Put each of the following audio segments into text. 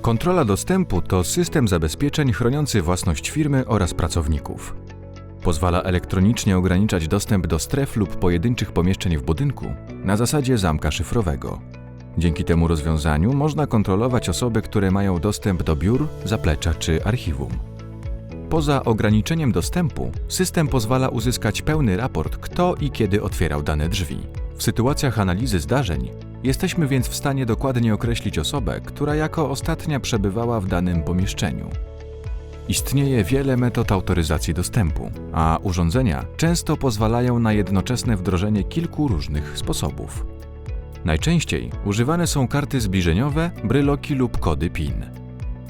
Kontrola dostępu to system zabezpieczeń chroniący własność firmy oraz pracowników. Pozwala elektronicznie ograniczać dostęp do stref lub pojedynczych pomieszczeń w budynku na zasadzie zamka szyfrowego. Dzięki temu rozwiązaniu można kontrolować osoby, które mają dostęp do biur, zaplecza czy archiwum. Poza ograniczeniem dostępu, system pozwala uzyskać pełny raport, kto i kiedy otwierał dane drzwi. W sytuacjach analizy zdarzeń jesteśmy więc w stanie dokładnie określić osobę, która jako ostatnia przebywała w danym pomieszczeniu. Istnieje wiele metod autoryzacji dostępu, a urządzenia często pozwalają na jednoczesne wdrożenie kilku różnych sposobów. Najczęściej używane są karty zbliżeniowe, bryloki lub kody PIN.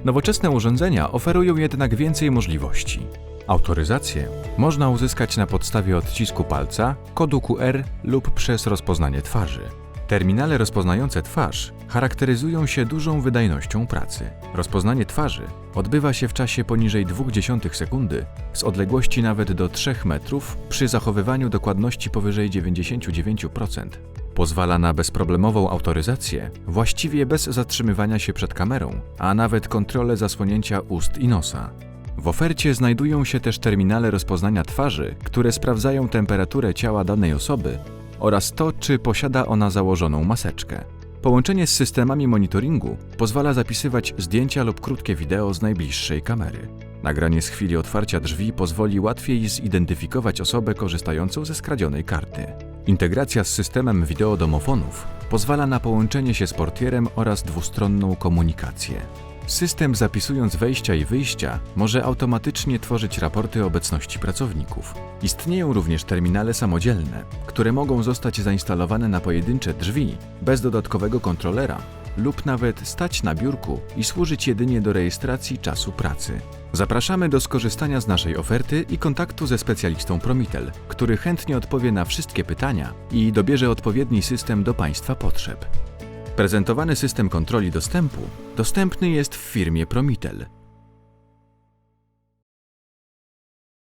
Nowoczesne urządzenia oferują jednak więcej możliwości. Autoryzację można uzyskać na podstawie odcisku palca, kodu QR lub przez rozpoznanie twarzy. Terminale rozpoznające twarz charakteryzują się dużą wydajnością pracy. Rozpoznanie twarzy odbywa się w czasie poniżej 0,2 sekundy z odległości nawet do 3 metrów przy zachowywaniu dokładności powyżej 99%. Pozwala na bezproblemową autoryzację, właściwie bez zatrzymywania się przed kamerą, a nawet kontrolę zasłonięcia ust i nosa. W ofercie znajdują się też terminale rozpoznania twarzy, które sprawdzają temperaturę ciała danej osoby oraz to, czy posiada ona założoną maseczkę. Połączenie z systemami monitoringu pozwala zapisywać zdjęcia lub krótkie wideo z najbliższej kamery. Nagranie z chwili otwarcia drzwi pozwoli łatwiej zidentyfikować osobę korzystającą ze skradzionej karty. Integracja z systemem wideodomofonów pozwala na połączenie się z portierem oraz dwustronną komunikację. System zapisując wejścia i wyjścia może automatycznie tworzyć raporty obecności pracowników. Istnieją również terminale samodzielne, które mogą zostać zainstalowane na pojedyncze drzwi bez dodatkowego kontrolera lub nawet stać na biurku i służyć jedynie do rejestracji czasu pracy. Zapraszamy do skorzystania z naszej oferty i kontaktu ze specjalistą Promitel, który chętnie odpowie na wszystkie pytania i dobierze odpowiedni system do Państwa potrzeb. Prezentowany system kontroli dostępu dostępny jest w firmie Promitel.